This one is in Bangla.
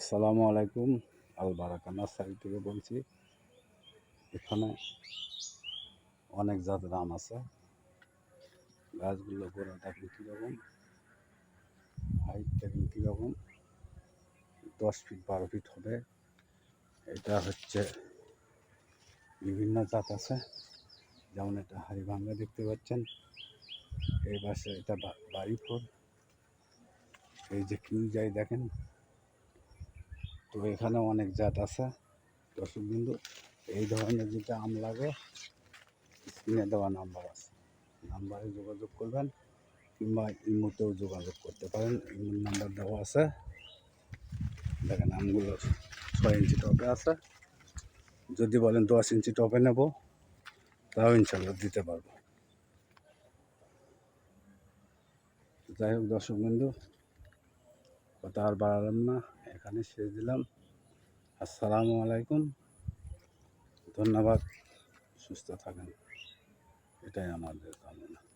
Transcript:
আসসালামু আলাইকুম। আল বারাকা নার্সারি থেকে বলছি, এখানে অনেক জাতের আম আছে। গাছগুলো করে দেখেন কীরকম হাইট দেখেন কীরকম, দশ ফিট বারো ফিট হবে। এটা হচ্ছে বিভিন্ন জাত আছে, যেমন এটা হাড়িভাঙ্গা দেখতে পাচ্ছেন। এই পাশে এটা বা- বাড়িফোর। এই যে কিউ যাই দেখেন তো এখানে অনেক জাত আছে। দর্শক বিন্দু, এই ধরনের যেটা আম লাগে, স্ক্রিনে দেওয়া নাম্বার আছে। নাম্বারে যোগাযোগ করবেন কিংবা ইমোতেও যোগাযোগ করতে পারেন। ইমোর নাম্বার দেওয়া আছে। দেখেন আমগুলো ছয় ইঞ্চি টপে আছে। যদি বলেন দশ ইঞ্চি টপে নেব, তাও ইনশাল্লাহ দিতে পারব। যাই হোক দর্শক বিন্দু, কথা আর বাড়ালাম না। এখানে শেষ দিলাম। আসসালামু আলাইকুম। ধন্যবাদ। সুস্থ থাকেন। এটাই আমাদের কামনা।